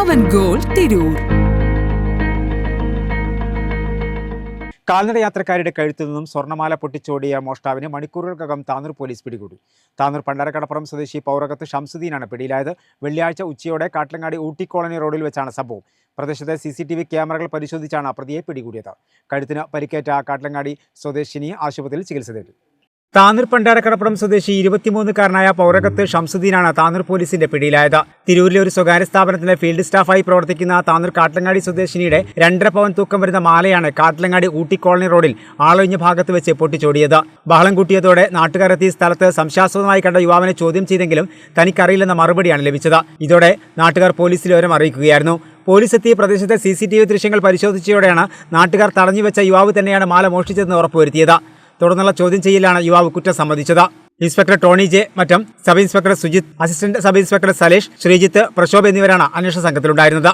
പവൻ goal Tirur. കാൽനട യാത്രക്കാരുടെ കഴുത്തു നിന്നും സ്വർണമാല പൊട്ടിച്ചോടിയ മോഷ്ടാവിനെ മണിക്കൂറുകൾക്കകം താനൂർ പോലീസ് പിടികൂടി. താനൂർ പണ്ടാരക്കടപ്പുറം സ്വദേശി പൗരകത്ത് ഷംസുദ്ദീനാണ് പിടിയിലായത്. വെള്ളിയാഴ്ച ഉച്ചയോടെ കാട്ടിലങ്ങാടി ഊട്ടി കോളനി റോഡിൽ വെച്ചാണ് സംഭവം. പ്രദേശത്തെ സി സി ടി വി ക്യാമറകൾ പരിശോധിച്ചാണ് പ്രതിയെ പിടികൂടിയത്. കഴുത്തിന് പരിക്കേറ്റ കാട്ടിലങ്ങാടി സ്വദേശിനി ആശുപത്രിയിൽ ചികിത്സ തേടി. താനൂർ പണ്ടാരക്കടപ്പുറം സ്വദേശി ഇരുപത്തിമൂന്നുകാരനായ പൗരകത്ത് ഷംസുദ്ദീനാണ് താനൂർ പോലീസിന്റെ പിടിയിലായത്. തിരൂരിലെ ഒരു സ്വകാര്യ സ്ഥാപനത്തിലെ ഫീൽഡ് സ്റ്റാഫായി പ്രവർത്തിക്കുന്ന താനൂർ കാട്ടലങ്ങാടി സ്വദേശിനിയുടെ രണ്ടര പവൻ തൂക്കം വരുന്ന മാലയാണ് കാട്ടലങ്ങാടി ഊട്ടി കോളനി റോഡിൽ ആളൊഴിഞ്ഞ ഭാഗത്ത് വെച്ച് പൊട്ടിച്ചോടിയത്. ബഹളം കൂട്ടിയതോടെ നാട്ടുകാരെത്തി സ്ഥലത്ത് സംശയാസ്പദമായി കണ്ട യുവാവിനെ ചോദ്യം ചെയ്തെങ്കിലും തനിക്കറിയില്ലെന്ന മറുപടിയാണ് ലഭിച്ചത്. ഇതോടെ നാട്ടുകാർ പോലീസിൽ വിവരം അറിയിക്കുകയായിരുന്നു. പോലീസ് എത്തിയ പ്രദേശത്തെ സി സി ടി വി ദൃശ്യങ്ങൾ പരിശോധിച്ചതോടെയാണ് നാട്ടുകാർ തടഞ്ഞുവെച്ച യുവാവ് തന്നെയാണ് മാല മോഷ്ടിച്ചതെന്ന് ഉറപ്പുവരുത്തിയത്. തുടർന്നുള്ള ചോദ്യം ചെയ്യലാണ് യുവാവ് കുറ്റം സമ്മതിച്ചത്. ഇൻസ്പെക്ടർ ടോണി ജെ മറ്റും sub inspector Sujith assistant sub inspector Salesh Sreejith Prashobh എന്നിവരാണ് അന്വേഷണ സംഘത്തിലുണ്ടായിരുന്നത്.